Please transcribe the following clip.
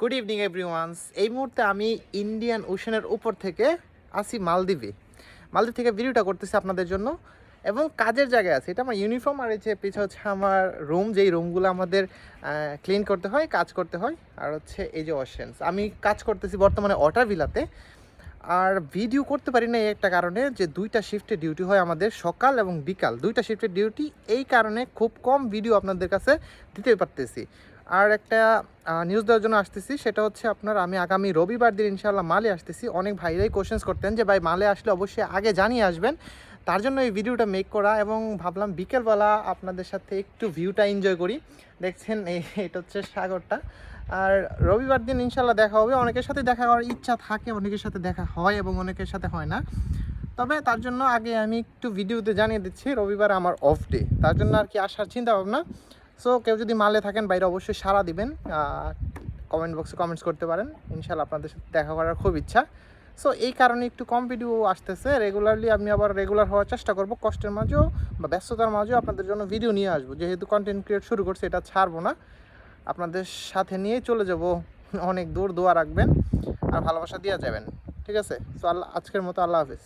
Good evening everyone's এই মুহূর্তে আমি ইন্ডিয়ান ওশানের উপর থেকে আসি মালদ্বীপে। মালদ্বীপ থেকে ভিডিওটা করতেছি আপনাদের জন্য। এবং কাজের জায়গায় আছে। এটা আমার ইউনিফর্ম আর এই যে পিছনে হচ্ছে আমার রুম যেই রুমগুলো আমাদের ক্লিন করতে হয়, কাজ করতে হয়, আর হচ্ছে এই যে ওশেন্স আমি কাজ করতেছি বর্তমানে ওয়াটার ভিলাতে আর ভিডিও করতে পারি না এই একটা কারণে যে দুইটা শিফটে ডিউটি হয় আমাদের সকাল এবং বিকাল। দুইটা শিফটের ডিউটি এই কারণে খুব কম ভিডিও আপনাদের কাছে দিতে পারতেছি। আর একটা নিউজ দেওয়ার জন্য আসতেছি, সেটা হচ্ছে আপনার, আমি আগামী রবিবার দিন ইনশাল্লাহ মালে আসতেছি। অনেক ভাইরাই কোশ্চেন্স করতেন যে, ভাই, মালে আসলে অবশ্যই আগে জানিয়ে আসবেন। তার জন্য এই ভিডিওটা মেক করা এবং ভাবলাম বিকেলবেলা আপনাদের সাথে একটু ভিউটা এনজয় করি। দেখছেন এটা হচ্ছে সাগরটা। আর রবিবার দিন ইনশাল্লাহ দেখা হবে। অনেকের সাথে দেখা করার ইচ্ছা থাকে, অনেকের সাথে দেখা হয় এবং অনেকের সাথে হয় না। তবে তার জন্য আগে আমি একটু ভিডিওতে জানিয়ে দিচ্ছি, রবিবার আমার অফ ডে তার জন্য আর কি আসার চিন্তা ভাবনা সো কেউ যদি মালে থাকেন, বাইরে অবশ্যই সাড়া দিবেন। কমেন্ট বক্সে কমেন্টস করতে পারেন। ইনশাল্লাহ আপনাদের সাথে দেখা করার খুব ইচ্ছা। সো এই কারণে একটু কম ভিডিও আসতেছে। রেগুলারলি আমি আবার রেগুলার হওয়ার চেষ্টা করব। কষ্টের মাঝেও বা ব্যস্ততার মাঝেও আপনাদের জন্য ভিডিও নিয়ে আসব। যেহেতু কন্টেন্ট ক্রিয়েট শুরু করছে, এটা ছাড়বো না। আপনাদের সাথে নিয়ে চলে যাব। অনেক দূর দোয়া রাখবেন। আর ভালোবাসা দেওয়া যাবেন। ঠিক আছে? সো আল্লাহ আজকের মতো আল্লাহ হাফিজ।